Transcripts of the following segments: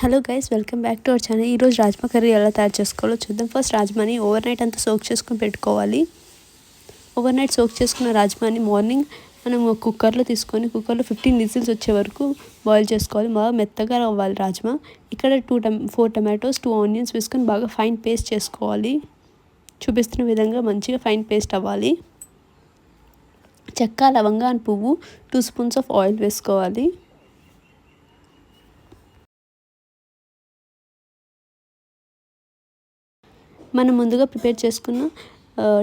Hello guys welcome back to our channel ఈరోజు rajma curry ఎలా తయారు చేసుకోవాలో చూద్దాం. ఫస్ట్ రాజ్మాని ఓవర్ నైట్ అంతా సోక్ చేసుకుని పెట్టుకోవాలి. ఓవర్ నైట్ సోక్ చేసుకున్న రాజ్మాని మార్నింగ్ మనం కుక్కర్లో తీసుకొని కుక్కర్లో ఫిఫ్టీన్ విజిల్స్ వచ్చే వరకు బాయిల్ చేసుకోవాలి. బాగా మెత్తగా అవ్వాలి రాజ్మా. ఇక్కడ two to four tomatoes two onions వేసుకొని బాగా ఫైన్ పేస్ట్ చేసుకోవాలి. చూపిస్తున్న విధంగా మంచిగా ఫైన్ పేస్ట్ అవ్వాలి. చెక్క లవంగా పువ్వు టూ స్పూన్స్ ఆఫ్ ఆయిల్ వేసుకోవాలి. మనం ముందుగా ప్రిపేర్ చేసుకున్న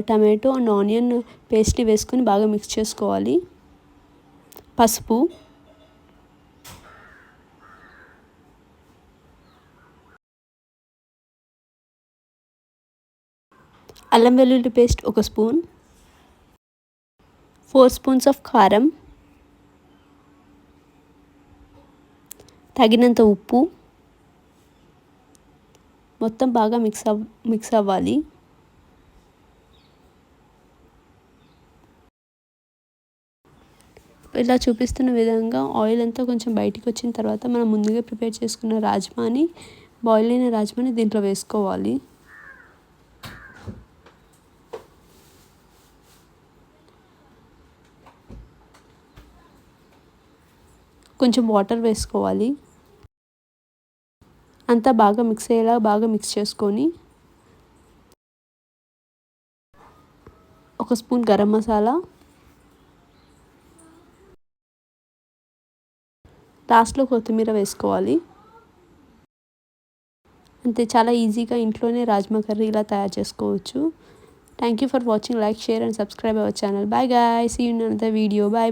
టమాటో అండ్ ఆనియన్ పేస్ట్ని వేసుకొని బాగా మిక్స్ చేసుకోవాలి. పసుపు. అల్లం వెల్లుల్లి పేస్ట్ ఒక స్పూన్. ఫోర్ స్పూన్స్ ఆఫ్ కారం. తగినంత ఉప్పు. మొత్తం బాగా మిక్స్ అవ్ మిక్స్ అవ్వాలి. ఇలా చూపిస్తున్న విధంగా ఆయిల్ అంతా కొంచెం బయటికి వచ్చిన తర్వాత మనం ముందుగా ప్రిపేర్ చేసుకున్న రాజ్మాని బాయిల్ అయిన రాజ్మాని దీంట్లో వేసుకోవాలి. కొంచెం వాటర్ వేసుకోవాలి. అంతా బాగా మిక్స్ అయ్యేలా బాగా మిక్స్ చేసుకొని ఒక స్పూన్ గరం మసాలా లాస్ట్లో కొత్తిమీర వేసుకోవాలి. అంతే చాలా ఈజీగా ఇంట్లోనే రాజ్మా కర్రీ ఇలా తయారు చేసుకోవచ్చు. Thank you for watching like share and subscribe our channel bye guy see you in video bye bye